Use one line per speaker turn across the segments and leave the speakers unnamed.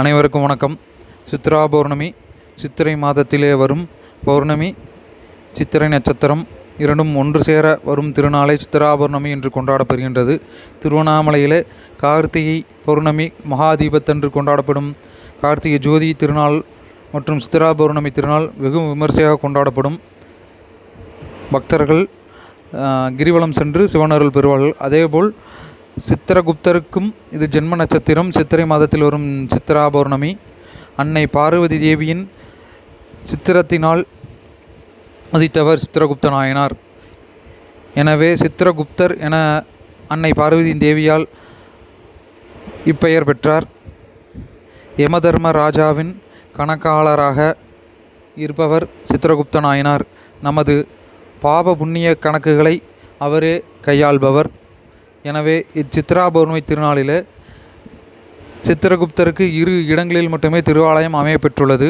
அனைவருக்கும் வணக்கம். சித்ரா பௌர்ணமி சித்திரை மாதத்திலே வரும் பௌர்ணமி சித்திரை நட்சத்திரம் இரண்டும் ஒன்று சேர வரும் திருநாளை சித்ரா பௌர்ணமி என்று கொண்டாடப்படுகின்றது. திருவண்ணாமலையிலே கார்த்திகை பௌர்ணமி மகாதீபத்தன்று கொண்டாடப்படும். கார்த்திகை ஜோதி திருநாள் மற்றும் சித்ரா பௌர்ணமி திருநாள் வெகு விமர்சையாக கொண்டாடப்படும். பக்தர்கள் கிரிவலம் சென்று சிவனருள் பெறுவார்கள். அதேபோல் சித்திரகுப்தருக்கும் இது ஜென்ம நட்சத்திரம். சித்திரை மாதத்தில் வரும் சித்திரா பௌர்ணமி அன்னை பார்வதி தேவியின் சித்திரத்தினால் உதித்தவர் சித்திரகுப்த நாயனார். எனவே சித்திரகுப்தர் என அன்னை பார்வதியின் தேவியால் இப்பெயர் பெற்றார். யமதர்ம ராஜாவின் கணக்காளராக இருப்பவர் சித்திரகுப்த நாயனார். நமது பாப புண்ணிய கணக்குகளை அவரே கையாள்பவர். எனவே இச்சித்ரா பௌர்ணமி திருநாளிலே சித்திரகுப்தருக்கு இரு இடங்களில் மட்டுமே திருவாலயம் அமையப்பெற்றுள்ளது.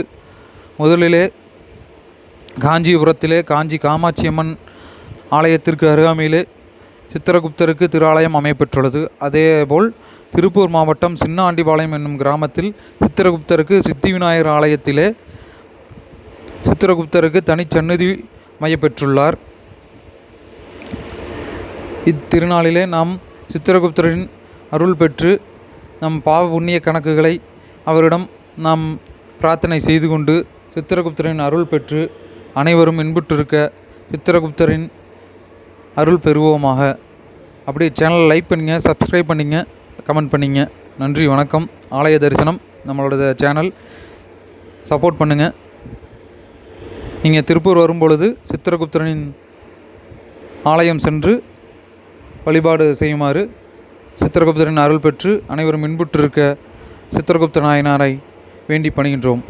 முதலிலே காஞ்சிபுரத்திலே காஞ்சி காமாட்சியம்மன் ஆலயத்திற்கு அருகாமையிலே சித்திரகுப்தருக்கு திருவாலயம் அமையப்பெற்றுள்ளது. அதேபோல் திருப்பூர் மாவட்டம் சின்னாண்டிபாளையம் என்னும் கிராமத்தில் சித்திரகுப்தருக்கு சித்தி விநாயகர் ஆலயத்திலே சித்திரகுப்தருக்கு தனிச்சன்னதி மையப்பெற்றுள்ளார். இத்திருநாளிலே நாம் சித்திரகுப்தரின் அருள் பெற்று நம் பாவ புண்ணிய கணக்குகளை அவரிடம் நாம் பிரார்த்தனை செய்து கொண்டு சித்திரகுப்தரின் அருள் பெற்று அனைவரும் இன்புற்றிருக்க சித்திரகுப்தரின் அருள் பெறுவோமாக. அப்படியே சேனலை லைக் பண்ணுங்க சப்ஸ்கிரைப் பண்ணிங்க கமெண்ட் பண்ணிங்க. நன்றி வணக்கம். ஆலய தரிசனம் நம்மளோட சேனல் சப்போர்ட் பண்ணுங்கள் நீங்கள் திருப்பூர் வரும்பொழுது சித்திரகுப்தரின் ஆலயம் சென்று வழிபாடு செய்யுமாறு சித்திரகுப்தரின் அருள் பெற்று அனைவரும் இன்புற்றிருக்க சித்திரகுப்த நாயனாரை வேண்டி பணிகின்றோம்.